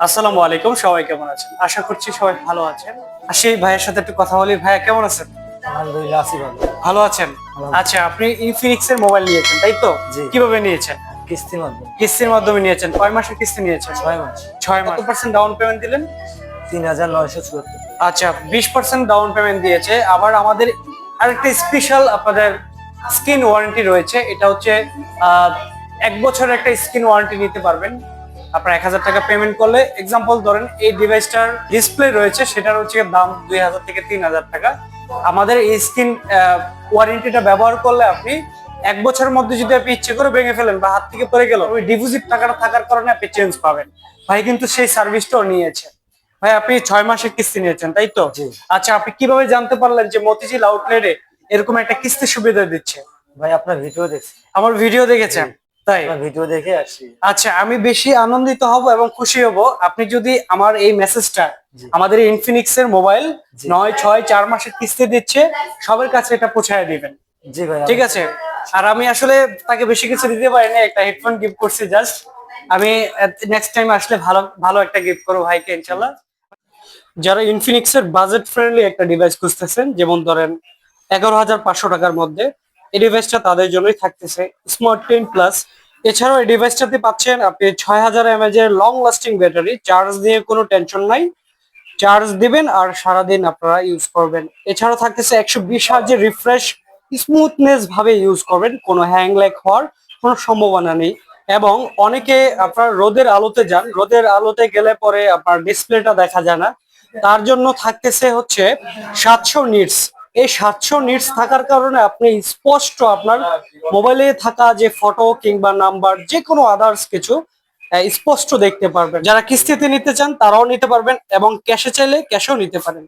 আসসালামু আলাইকুম সবাই কেমন আছেন? আশা করছি সবাই ভালো আছেন। আর সেই ভাইয়ের সাথে একটু কথা বলি। ভাইয়া কেমন আছেন? আলহামদুলিল্লাহ আছি ভালো। ভালো আছেন? আচ্ছা আপনি ইনফিনিক্স এর মোবাইল নিয়েছেন তাই তো? কীভাবে নিয়েছেন? কিস্তির মাধ্যমে। কিস্তির মাধ্যমে নিয়েছেন। কয় মাসের কিস্তি নিয়েছেন? ছয় মাস। ছয় মাস। কত পার্সেন্ট ডাউন পেমেন্ট দিলেন? তিন হাজার নয়শো চুয়াত্তর। আচ্ছা বিশ পার্সেন্ট ডাউন পেমেন্ট দিয়েছে। আবার আমাদের আরেকটা স্পেশাল আপনাদের স্ক্রিন ওয়ারেন্টি রয়েছে। এটা হচ্ছে আহ, এক বছরের একটা স্ক্রিন ওয়ারেন্টি নিতে পারবেন। আপনার এক হাজার টাকা পেমেন্ট করলে এক্সাম্পল ধরেন এই ডিভাইসটার ডিসপ্লে রয়েছে সেটার হচ্ছে দাম দুই হাজার থেকে তিন হাজার টাকা। আমাদের এই স্ক্রিন ওয়ারেন্টিটা ব্যবহার করলে আপনি এক বছরের মধ্যে যদি আপনি ইচ্ছে করে ভেঙে ফেলেন বা হাত থেকে পড়ে গেল ওই ডিপোজিট টাকাটা থাকার কারণে আপনি চেঞ্জ পাবেন। ভাই কিন্তু সেই সার্ভিসটাও নিয়েছে। ভাই আপনি ছয় মাসের কিস্তি নিয়েছেন তাই তো? আচ্ছা আপনি কীভাবে জানতে পারলেন যে মতিঝিল আউটলেটে এরকম একটা কিস্তি সুবিধা দিচ্ছে? ভাই আপনার ভিডিও দেখছি। আমার ভিডিও দেখেছেন? তাই? ভিডিও দেখে আসছি আচ্ছা আমি বেশি আনন্দিত হব এবং খুশি হব। আপনি যদি আমার এই মেসেজটা আমাদের ইনফিনিক্স এর মোবাইল নয় ছয় চার মাসের কিস্তি দিচ্ছে সবার কাছে এটা পৌঁছায় দিবেন। জি ভাই ঠিক আছে? আর আমি আসলে তাকে বেশি কিছু দিতে পারি না একটা হেডফোন গিফট করছি জাস্ট আমি নেক্সট টাইম আসলে ভালো ভালো একটা গিফট করব ভাইকে ইনশাল্লাহ যারা ইনফিনিক্স এর বাজেট ফ্রেন্ডলি একটা ডিভাইস খুঁজতেছেন যেমন ধরেন এগারো হাজার পাঁচশো টাকার মধ্যে এই ডিভাইসটা তাদের জন্যই থাকতেছে। স্মার্ট টেন প্লাস এছাড়াও এই ডিভাইসটাতে পাচ্ছেন, আপনি ছয় হাজার এমএজ এর লং লাস্টিং ব্যাটারি চার্জ নিয়ে কোনো টেনশন নাই। চার্জ দিবেন আর সারাদিন আপনারা ইউজ করবেন। এছাড়াও থাকতেছে একশো বিশ হাজার রিফ্রেশ স্মুথনেস ভাবে ইউজ করবেন, কোনো হ্যাং ল্যাগ হওয়ার কোনো সম্ভাবনা নেই। এবং অনেকে আপনার রোদের আলোতে যান, রোদের আলোতে গেলে পরে আপনার ডিসপ্লেটা দেখা যায় না। তার জন্য থাকতেছে হচ্ছে সাতশো নিটস এই সাতশো নিটস থাকার কারণে আপনি স্পষ্ট আপনার মোবাইলে থাকা যে ফটো কিংবা নাম্বার যে কোনো আদার্স কিছু স্পষ্ট দেখতে পারবেন। যারা কিস্তিতে নিতে চান, তারাও নিতে পারবেন এবং ক্যাশে চাইলে ক্যাশেও নিতে পারেন।